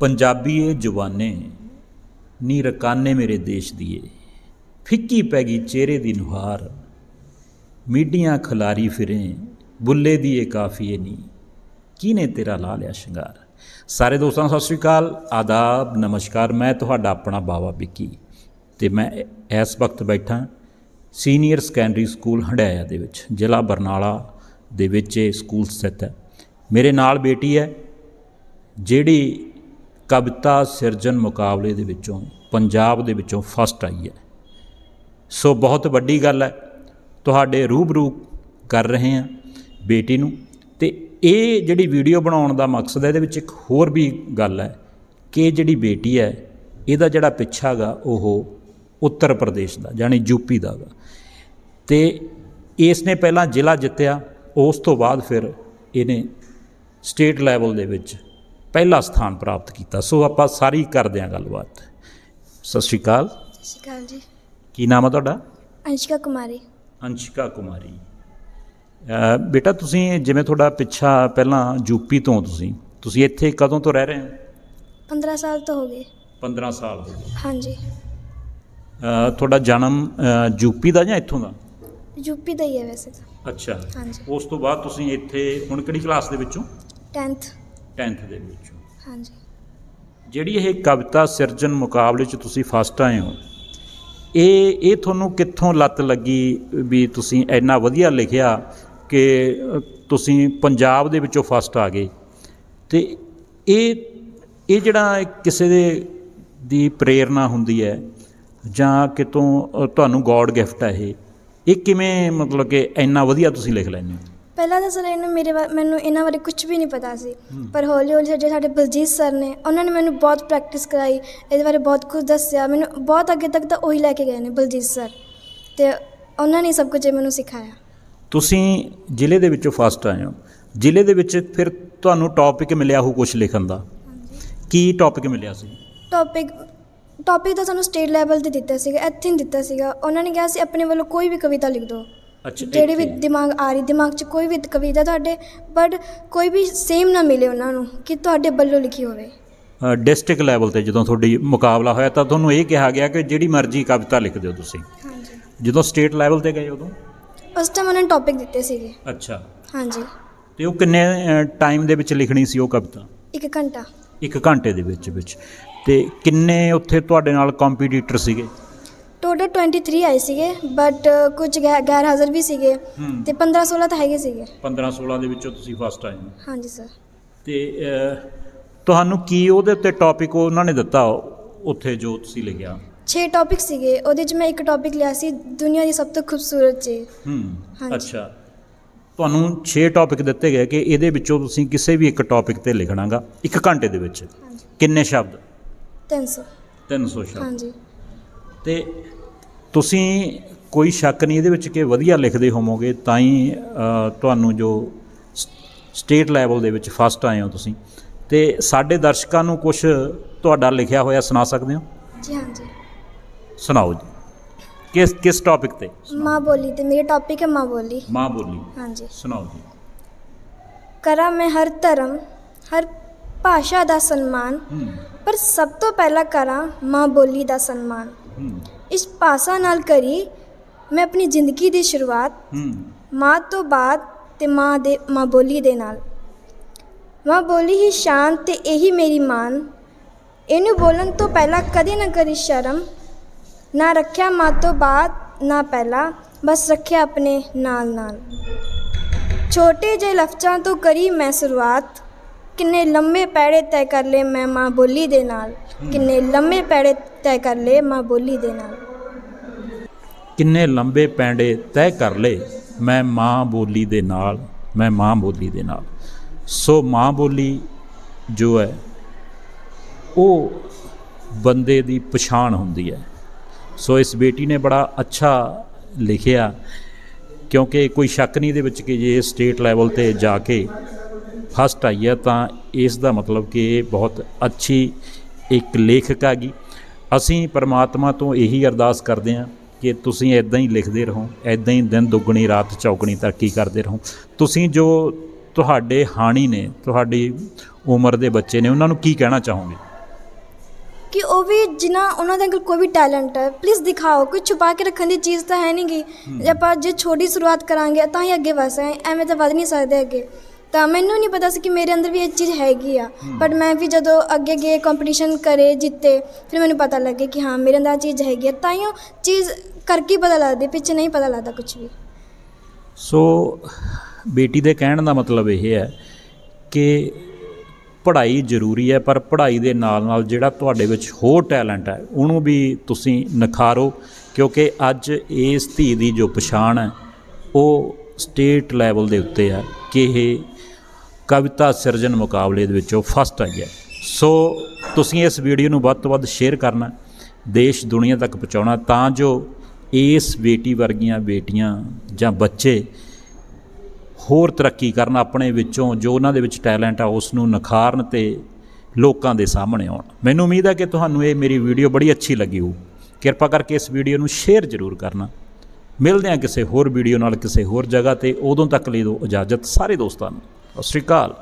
ਪੰਜਾਬੀ ਏ ਜਵਾਨੇ ਨੀ ਰਕਾਨੇ ਮੇਰੇ ਦੇਸ਼ ਦੀਏ। ਫਿੱਕੀ ਪੈ ਗਈ ਚਿਹਰੇ ਦੀ ਨੁਹਾਰ। ਮੀਡੀਆਂ ਖਿਲਾਰੀ ਫਿਰੇ, ਬੁੱਲੇ ਦੀ ਏ ਕਾਫੀਏ ਨੀ। ਕਿਨੇ ਤੇਰਾ ਲਾ ਲਿਆ ਸ਼ਿੰਗਾਰ? ਸਾਰੇ ਦੋਸਤਾਂ ਸਤਿ ਸ਼੍ਰੀ ਅਕਾਲ, ਆਦਾਬ, ਨਮਸਕਾਰ। ਮੈਂ ਤੁਹਾਡਾ ਆਪਣਾ ਬਾਵਾ ਵਿੱਕੀ ਤੇ ਮੈਂ ਇਸ ਵਕਤ ਬੈਠਾ ਸੀਨੀਅਰ ਸੈਕੰਡਰੀ ਸਕੂਲ ਹੰਡਾਇਆ ਦੇ ਵਿੱਚ, ਜ਼ਿਲ੍ਹਾ ਬਰਨਾਲਾ ਦੇ ਵਿੱਚ ਇਹ ਸਕੂਲ ਸਥਿਤ ਹੈ। ਮੇਰੇ ਨਾਲ ਬੇਟੀ ਹੈ, ਜਿਹੜੀ ਕਵਿਤਾ ਸਿਰਜਣ ਮੁਕਾਬਲੇ ਦੇ ਵਿੱਚੋਂ, ਪੰਜਾਬ ਦੇ ਵਿੱਚੋਂ ਫਸਟ ਆਈ ਹੈ। ਸੋ ਬਹੁਤ ਵੱਡੀ ਗੱਲ ਹੈ। ਤੁਹਾਡੇ ਰੂਬਰੂ ਕਰ ਰਹੇ ਹਾਂ ਬੇਟੀ ਨੂੰ। ਤੇ ਇਹ ਜਿਹੜੀ ਵੀਡੀਓ ਬਣਾਉਣ ਦਾ ਮਕਸਦ ਹੈ, ਇਹਦੇ ਵਿੱਚ ਇੱਕ ਹੋਰ ਵੀ ਗੱਲ ਹੈ ਕਿ ਜਿਹੜੀ ਬੇਟੀ ਹੈ, ਇਹਦਾ ਜਿਹੜਾ ਪਿੱਛਾ ਗਾ, ਉਹ ਉੱਤਰ ਪ੍ਰਦੇਸ਼ ਦਾ, ਯਾਨੀ ਯੂਪੀ ਦਾ ਗਾ। ਤੇ ਇਸ ਨੇ ਪਹਿਲਾਂ ਜ਼ਿਲ੍ਹਾ ਜਿੱਤਿਆ, ਉਸ ਤੋਂ ਬਾਅਦ ਫਿਰ ਇਹਨੇ ਸਟੇਟ ਲੈਵਲ ਦੇ ਵਿੱਚ ਪਹਿਲਾ ਸਥਾਨ ਪ੍ਰਾਪਤ ਕੀਤਾ। ਸੋ ਆਪਾਂ ਸਾਰੀ ਕਰਦੇ ਹਾਂ ਗੱਲਬਾਤ। ਸਤਿ ਸ਼੍ਰੀ ਅਕਾਲ। ਸਤਿ ਸ਼੍ਰੀ ਅਕਾਲ ਜੀ। ਕੀ ਨਾਮ ਹੈ ਤੁਹਾਡਾ? ਅੰਸ਼ਿਕਾ ਕੁਮਾਰੀ। ਅੰਸ਼ਿਕਾ ਕੁਮਾਰੀ। ਬੇਟਾ ਤੁਸੀਂ ਜਿਵੇਂ ਤੁਹਾਡਾ ਪਿੱਛਾ ਪਹਿਲਾਂ ਯੂਪੀ ਤੋਂ ਤੁਸੀਂ ਤੁਸੀਂ ਇੱਥੇ ਕਦੋਂ ਤੋਂ ਰਹਿ ਰਹੇ ਹੋ? 15 ਸਾਲ ਤੋਂ ਹੋ ਗਏ। 15 ਸਾਲ ਹੋ ਗਏ। ਹਾਂਜੀ। ਤੁਹਾਡਾ ਜਨਮ ਅ, ਯੂਪੀ ਦਾ ਜਾਂ ਇੱਥੋਂ ਦਾ? ਯੂਪੀ ਦਾ ਹੀ ਹੈ ਵੈਸੇ ਤਾਂ। ਅੱਛਾ। ਹਾਂਜੀ। ਉਸ ਤੋਂ ਬਾਅਦ ਤੁਸੀਂ ਇੱਥੇ ਹੁਣ ਕਿਹੜੀ ਕਲਾਸ ਦੇ ਵਿੱਚੋਂ 10th 10th ਦੇ ਵਿੱਚੋਂ। ਹਾਂਜੀ। ਜਿਹੜੀ ਇਹ ਕਵਿਤਾ ਸਿਰਜਣ ਮੁਕਾਬਲੇ 'ਚ ਤੁਸੀਂ ਫਸਟ ਆਏ ਹੋ ਇਹ ਇਹ ਤੁਹਾਨੂੰ ਕਿੱਥੋਂ ਲੱਤ ਲੱਗੀ ਵੀ ਤੁਸੀਂ ਇੰਨਾ ਵਧੀਆ ਲਿਖਿਆ ਕਿ ਤੁਸੀਂ ਪੰਜਾਬ ਦੇ ਵਿੱਚੋਂ ਫਸਟ ਆ ਗਏ? ਤੇ ਇਹ ਇਹ ਜਿਹੜਾ ਕਿਸੇ ਦੇ ਦੀ ਪ੍ਰੇਰਣਾ ਹੁੰਦੀ ਹੈ ਜਾਂ ਕਿਤੋਂ ਤੁਹਾਨੂੰ ਗੋਡ ਗਿਫਟ ਹੈ ਇਹ ਇਹ ਕਿਵੇਂ ਮਤਲਬ ਕਿ ਇੰਨਾ ਵਧੀਆ ਤੁਸੀਂ ਲਿਖ ਲੈਂਦੇ ਹੋ? ਪਹਿਲਾਂ ਤਾਂ ਸਰ ਇਹਨੂੰ ਮੇਰੇ ਬਾ- ਮੈਨੂੰ ਇਹਨਾਂ ਬਾਰੇ ਕੁਝ ਵੀ ਨਹੀਂ ਪਤਾ ਸੀ। ਪਰ ਹੌਲੀ ਹੌਲੀ ਜਿਹੜੇ ਸਾਡੇ ਬਲਜੀਤ ਸਰ ਨੇ ਉਹਨਾਂ ਨੇ ਮੈਨੂੰ ਬਹੁਤ ਪ੍ਰੈਕਟਿਸ ਕਰਾਈ ਇਹਦੇ ਬਾਰੇ ਬਹੁਤ ਕੁਝ ਦੱਸਿਆ। ਮੈਨੂੰ ਬਹੁਤ ਅੱਗੇ ਤੱਕ ਤਾਂ ਉਹੀ ਲੈ ਕੇ ਗਏ ਨੇ ਬਲਜੀਤ ਸਰ। ਤੇ ਉਹਨਾਂ ਨੇ ਸਭ ਕੁਝ ਇਹ ਮੈਨੂੰ ਸਿਖਾਇਆ। ਤੁਸੀਂ ਜ਼ਿਲ੍ਹੇ ਦੇ ਵਿੱਚੋਂ ਫਸਟ ਆਏ ਹੋ। ਜ਼ਿਲ੍ਹੇ ਦੇ ਵਿੱਚ ਫਿਰ ਤੁਹਾਨੂੰ ਟੌਪਿਕ ਮਿਲਿਆ ਹੋ ਕੁਝ ਲਿਖਣ ਦਾ। ਕੀ ਟੌਪਿਕ ਮਿਲਿਆ ਸੀ? ਟੌਪਿਕ ਟੌਪਿਕ ਤਾਂ ਸਾਨੂੰ ਸਟੇਟ ਲੈਵਲ ਤੇ ਦਿੱਤਾ ਸੀਗਾ ਇੱਥੇ ਨਹੀਂ ਦਿੱਤਾ ਸੀਗਾ। ਉਹਨਾਂ ਨੇ ਕਿਹਾ ਸੀ ਆਪਣੇ ਵੱਲੋਂ ਕੋਈ ਵੀ ਕਵਿਤਾ ਲਿਖ ਦਿਓ। ਅੱਛਾ ਜਿਹੜੀ ਵੀ ਦਿਮਾਗ ਆ ਰਹੀ ਦਿਮਾਗ 'ਚ ਕੋਈ ਵੀ ਕਵਿਤਾ ਤੁਹਾਡੇ ਬਟ ਕੋਈ ਵੀ ਸੇਮ ਨਾ ਮਿਲੇ ਉਹਨਾਂ ਨੂੰ ਕਿ ਤੁਹਾਡੇ ਵੱਲੋਂ ਲਿਖੀ ਹੋਵੇ। ਡਿਸਟ੍ਰਿਕਟ ਲੈਵਲ ਤੇ ਜਦੋਂ ਤੁਹਾਡੀ ਮੁਕਾਬਲਾ ਹੋਇਆ ਤਾਂ ਤੁਹਾਨੂੰ ਇਹ ਕਿਹਾ ਗਿਆ ਕਿ ਜਿਹੜੀ ਮਰਜ਼ੀ ਕਵਿਤਾ ਲਿਖ ਦਿਓ ਤੁਸੀਂ। ਹਾਂਜੀ। ਜਦੋਂ ਸਟੇਟ ਲੈਵਲ ਤੇ ਗਏ ਉਦੋਂ? ਉਸ ਟਾਈਮ ਉਹਨਾਂ ਨੇ ਟੌਪਿਕ ਦਿੱਤੇ ਸੀਗੇ। ਅੱਛਾ। ਹਾਂਜੀ। ਤੇ ਉਹ ਕਿੰਨੇ ਟਾਈਮ ਦੇ ਵਿੱਚ ਲਿਖਣੀ ਸੀ ਉਹ ਕਵਿਤਾ? ਇੱਕ ਘੰਟਾ। ਇੱਕ ਘੰਟੇ ਦੇ ਵਿੱਚ ਵਿੱਚ। ਤੇ ਕਿੰਨੇ ਉੱਥੇ ਤੁਹਾਡੇ ਨਾਲ ਕੰਪੀਟੀਟਰ ਸੀਗੇ? ਟੋਟਲ 23 ਆਏ ਸੀਗੇ ਬਟ ਕੁਝ ਗੈ- ਗੈਰ ਹਾਜ਼ਰ ਵੀ ਸੀਗੇ ਹੂੰ। ਤੇ 15 16 ਤਾਂ ਹੈਗੇ ਸੀਗੇ। 15 16 ਦੇ ਵਿੱਚੋਂ ਤੁਸੀਂ ਫਸਟ ਆਏ ਹੋ। ਹਾਂਜੀ ਸਰ ਤੇ ਅਹ, ਤੁਹਾਨੂੰ ਕੀ ਉਹਦੇ ਉੱਤੇ ਟੌਪਿਕ ਉਹਨਾਂ ਨੇ ਦਿੱਤਾ ਉੱਥੇ ਜੋ ਤੁਸੀਂ ਲਿਖਿਆ? 6 ਟੌਪਿਕ ਸੀਗੇ ਉਹਦੇ 'ਚ ਮੈਂ ਇੱਕ ਟੌਪਿਕ ਲਿਆ ਸੀ ਦੁਨੀਆ ਦੀ ਸਭ ਤੋਂ ਖੂਬਸੂਰਤ ਚੀਜ਼। ਹੂੰ ਹਾਂਜੀ। ਅੱਛਾ। ਤੁਹਾਨੂੰ 6 ਟੌਪਿਕ ਦਿੱਤੇ ਗਏ ਕਿ ਇਹਦੇ ਵਿੱਚੋਂ ਤੁਸੀਂ ਕਿਸੇ ਵੀ ਇੱਕ ਟੌਪਿਕ ਤੇ ਲਿਖਣਾਗਾ ਇੱਕ ਘੰਟੇ ਦੇ ਵਿੱਚ। ਹਾਂਜੀ। ਕਿੰਨੇ ਸ਼ਬਦ? 300 300 ਸ਼ਬਦ। ਹਾਂਜੀ। ਤੇ ਤੁਸੀਂ ਕੋਈ ਸ਼ੱਕ ਨਹੀਂ ਇਹਦੇ ਵਿੱਚ ਕਿ ਵਧੀਆ ਲਿਖਦੇ ਹੋਵੋਗੇ ਤਾਂ ਹੀ ਤੁਹਾਨੂੰ ਜੋ ਸਟੇਟ ਲੈਵਲ ਦੇ ਵਿੱਚ ਫਸਟ ਆਏ ਹੋ ਤੁਸੀਂ। ਤੇ ਸਾਡੇ ਦਰਸ਼ਕਾਂ ਨੂੰ ਕੁਝ ਤੁਹਾਡਾ ਲਿਖਿਆ ਹੋਇਆ ਸੁਣਾ ਸਕਦੇ ਹੋ? ਜੀ ਹਾਂਜੀ ਸੁਣਾਓ ਜੀ। ਕਿਸ ਕਿਸ ਟੌਪਿਕ ਤੇ? ਮਾਂ ਬੋਲੀ ਤੇ ਮੇਰਾ ਟੌਪਿਕ ਹੈ ਮਾਂ ਬੋਲੀ। ਮਾਂ ਬੋਲੀ। ਹਾਂਜੀ ਸੁਣਾਓ ਜੀ। ਕਰਾਂ ਮੈਂ ਹਰ ਧਰਮ ਹਰ ਭਾਸ਼ਾ ਦਾ ਸਨਮਾਨ ਹੂੰ। ਪਰ ਸਭ ਤੋਂ ਪਹਿਲਾਂ ਕਰਾਂ ਮਾਂ ਬੋਲੀ ਦਾ ਸਨਮਾਨ। ਹੂੰ। ਇਸ ਭਾਸ਼ਾ ਨਾਲ ਕਰੀ ਮੈਂ ਆਪਣੀ ਜ਼ਿੰਦਗੀ ਦੀ ਸ਼ੁਰੂਆਤ ਮਾਂ ਤੋਂ ਬਾਅਦ ਤੇ ਮਾਂ ਦੇ ਮਾਂ ਬੋਲੀ ਦੇ ਨਾਲ। ਮਾਂ ਬੋਲੀ ਹੀ ਸ਼ਾਨ ਤੇ ਇਹੀ ਮੇਰੀ ਮਾਨ। ਇਹਨੂੰ ਬੋਲਣ ਤੋਂ ਪਹਿਲਾਂ ਕਦੇ ਨਾ ਕਰੀ ਸ਼ਰਮ ਨਾ ਰੱਖਿਆ ਮਾਂ ਤੋਂ ਬਾਅਦ ਨਾ ਪਹਿਲਾਂ ਬਸ ਰੱਖਿਆ ਆਪਣੇ ਨਾਲ ਨਾਲ ਛੋਟੇ ਜਿਹੇ ਲਫ਼ਜ਼ਾਂ ਤੋਂ ਕਰੀ ਮੈਂ ਸ਼ੁਰੂਆਤ। ਕਿੰਨੇ ਲੰਮੇ ਪੈੜੇ ਤੈਅ ਕਰ ਲਏ ਮੈਂ ਮਾਂ ਬੋਲੀ ਦੇ ਨਾਲ। ਕਿੰਨੇ ਲੰਮੇ ਪੈੜੇ ਤੈਅ ਕਰ ਲਏ ਮਾਂ ਬੋਲੀ ਦੇ ਨਾਲ। ਕਿੰਨੇ ਲੰਬੇ ਪੈਂਡੇ ਤੈਅ ਕਰ ਲਏ ਮੈਂ ਮਾਂ ਬੋਲੀ ਦੇ ਨਾਲ, ਮੈਂ ਮਾਂ ਬੋਲੀ ਦੇ ਨਾਲ। ਸੋ ਮਾਂ ਬੋਲੀ ਜੋ ਹੈ, ਉਹ ਬੰਦੇ ਦੀ ਪਛਾਣ ਹੁੰਦੀ ਹੈ। ਸੋ ਇਸ ਬੇਟੀ ਨੇ ਬੜਾ ਅੱਛਾ ਲਿਖਿਆ, ਕਿਉਂਕਿ ਕੋਈ ਸ਼ੱਕ ਨਹੀਂ ਦੇ ਵਿੱਚ ਕਿ ਜੇ ਸਟੇਟ ਲੈਵਲ ਤੇ ਜਾ ਕੇ ਫਸਟ ਆਈ ਹੈ ਤਾਂ ਇਸ ਦਾ ਮਤਲਬ ਕਿ ਇਹ ਬਹੁਤ ਅੱਛੀ ਇੱਕ ਲੇਖਕ ਹੈਗੀ। ਅਸੀਂ ਪਰਮਾਤਮਾ ਤੋਂ ਇਹੀ ਅਰਦਾਸ ਕਰਦੇ ਹਾਂ ਕਿ ਤੁਸੀਂ ਇਦਾਂ ਹੀ ਲਿਖਦੇ ਰਹੋ ਇਦਾਂ ਹੀ ਦਿਨ ਦੁੱਗਣੀ ਰਾਤ ਚੌਗਣੀ ਤਰੱਕੀ ਕਰਦੇ ਰਹੋ। ਤੁਸੀਂ ਜੋ ਤੁਹਾਡੇ ਹਾਣੀ ਨੇ ਤੁਹਾਡੀ ਉਮਰ ਦੇ ਬੱਚੇ ਨੇ ਉਹਨਾਂ ਨੂੰ ਕੀ ਕਹਿਣਾ ਚਾਹੋਗੇ? ਕਿ ਉਹ ਵੀ ਜਿਨ੍ਹਾਂ ਉਹਨਾਂ ਦੇ ਅੰਦਰ ਕੋਈ ਵੀ ਟੈਲੈਂਟ ਹੈ ਪਲੀਜ਼ ਦਿਖਾਓ ਕੋਈ ਛੁਪਾ ਕੇ ਰੱਖਣ ਦੀ ਚੀਜ਼ ਤਾਂ ਹੈ ਨਹੀਂ ਗੀ ਜੇ ਆਪਾਂ ਜੇ ਛੋਟੀ ਸ਼ੁਰੂਆਤ ਕਰਾਂਗੇ ਤਾਂ ਹੀ ਅੱਗੇ ਸਕਦੇ ਐਵੇਂ ਤਾਂ ਵਧ ਨਹੀਂ ਸਕਦੇ ਅੱਗੇ। ਤਾਂ ਮੈਨੂੰ ਨਹੀਂ ਪਤਾ ਸੀ ਕਿ ਮੇਰੇ ਅੰਦਰ ਵੀ ਇਹ ਚੀਜ਼ ਹੈਗੀ ਆ। ਬਟ ਮੈਂ ਵੀ ਜਦੋਂ ਅੱਗੇ ਗਏ ਕੰਪੀਟੀਸ਼ਨ ਕਰੇ, ਜਿੱਤੇ, ਫਿਰ ਮੈਨੂੰ ਪਤਾ ਲੱਗੇ ਕਿ ਹਾਂ, ਮੇਰੇ ਅੰਦਰ ਆਹ ਚੀਜ਼ ਹੈਗੀ ਆ। ਤਾਂ ਹੀ ਉਹ ਚੀਜ਼ ਕਰਕੇ ਹੀ ਪਤਾ ਲੱਗਦੀ, ਪਿੱਛੇ ਨਹੀਂ ਪਤਾ ਲੱਗਦਾ ਕੁਝ ਵੀ। ਸੋ ਬੇਟੀ ਦੇ ਕਹਿਣ ਦਾ ਮਤਲਬ ਇਹ ਹੈ ਕਿ ਪੜ੍ਹਾਈ ਜ਼ਰੂਰੀ ਹੈ, ਪਰ ਪੜ੍ਹਾਈ ਦੇ ਨਾਲ ਨਾਲ ਜਿਹੜਾ ਤੁਹਾਡੇ ਵਿੱਚ ਹੋਰ ਟੈਲੈਂਟ ਹੈ, ਉਹਨੂੰ ਵੀ ਤੁਸੀਂ ਨਿਖਾਰੋ, ਕਿਉਂਕਿ ਅੱਜ ਇਸ ਧੀ ਦੀ ਜੋ ਪਛਾਣ ਹੈ, ਉਹ ਸਟੇਟ ਲੈਵਲ ਦੇ ਉੱਤੇ ਆ ਕਿ ਇਹ ਕਵਿਤਾ ਸਿਰਜਣ ਮੁਕਾਬਲੇ ਦੇ ਵਿੱਚੋਂ ਫਸਟ ਆਈ ਹੈ। ਸੋ ਤੁਸੀਂ ਇਸ ਵੀਡੀਓ ਨੂੰ ਵੱਧ ਤੋਂ ਵੱਧ ਸ਼ੇਅਰ ਕਰਨਾ, ਦੇਸ਼ ਦੁਨੀਆ ਤੱਕ ਪਹੁੰਚਾਉਣਾ, ਤਾਂ ਜੋ ਇਸ ਬੇਟੀ ਵਰਗੀਆਂ ਬੇਟੀਆਂ ਜਾਂ ਬੱਚੇ ਹੋਰ ਤਰੱਕੀ ਕਰਨ ਆਪਣੇ ਵਿੱਚੋਂ ਜੋ ਉਹਨਾਂ ਦੇ ਵਿੱਚ ਟੈਲੈਂਟ ਆ, ਉਸ ਨੂੰ ਨਿਖਾਰਨ ਤੇ ਲੋਕਾਂ ਦੇ ਸਾਹਮਣੇ ਆਉਣ। ਮੈਨੂੰ ਉਮੀਦ ਹੈ ਕਿ ਤੁਹਾਨੂੰ ਇਹ ਮੇਰੀ ਵੀਡੀਓ ਬੜੀ ਅੱਛੀ ਲੱਗੀ ਹੋਊ। ਕਿਰਪਾ ਕਰਕੇ ਇਸ ਵੀਡੀਓ ਨੂੰ ਸ਼ੇਅਰ ਜ਼ਰੂਰ ਕਰਨਾ। ਮਿਲਦੇ ਹਾਂ ਕਿਸੇ ਹੋਰ ਵੀਡੀਓ ਨਾਲ ਕਿਸੇ ਹੋਰ ਜਗ੍ਹਾ ਤੇ। ਉਦੋਂ ਤੱਕ ਲਈ ਦਿਓ ਇਜਾਜ਼ਤ ਸਾਰੇ ਦੋਸਤਾਂ ਨੂੰ। ਸਤਿ ਸ਼੍ਰੀ ਅਕਾਲ।